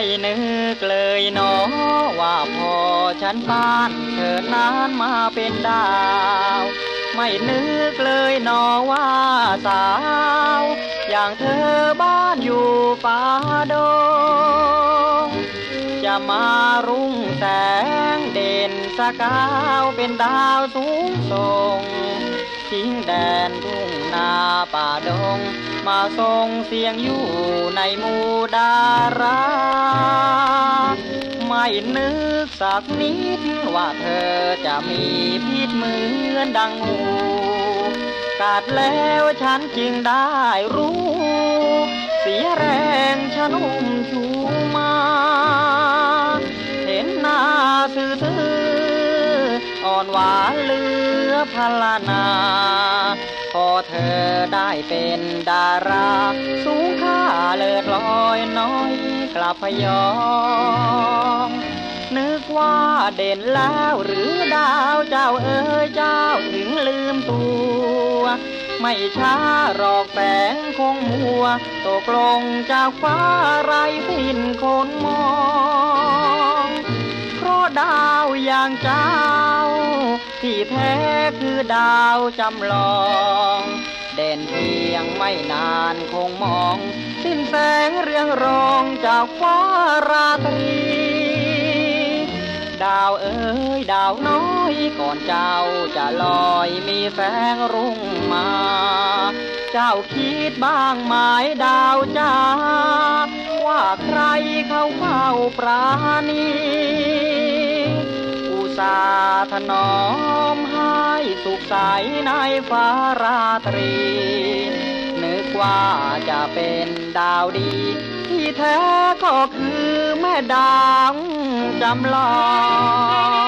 ไม่นึกเลยเนาะว่าพอฉันบ้านเธอนั้นมาเป็นดาว ไม่นึกเลยเนาะว่าสาว อย่างเธอบ้านอยู่ป่าดงจะมารุ่งแสงเด่นสกาวเป็นดาวสูงส่งทิ้งแดนทุ่งนา ดง มาทรงเสียงอยู่ในมูดารา ไม่นึกสักนิดว่าเธอจะมีพิษเหมือนดังงูกัดแล้วฉันจึงได้รู้ เสียแรงฉันอุ้มชู อนหวานเหลือพลานา พอเธอได้เป็นดารา สูงค่าเลิศลอยน้อยกลับพยอง นึกว่าเด่นแล้วหรือดาวเจ้าเอ๋ยเจ้าถึงลืมตัวไม่ช้าหรอกแสงคงมัว ตกลงจากฟ้าไรสิ้นคนมอง ดาวอย่างเจ้า ที่แท้คือดาวจำลอง เด่นเพียงไม่นานคงมอง สิ้นแสงเรืองรองจากฟ้าราตรี ดาวเอ๋ยดาวน้อยก่อนเจ้าจะลอยมีแสงรุ่งมา เจ้าคิดบ้างไหมดาวจ้าว่าใครเขาเฝ้าปราณี ถนอมให้สุขใสในฟ้าราตรี นึกว่าจะเป็นดาวดี ที่แท้ก็คือแม่ดางจำลอง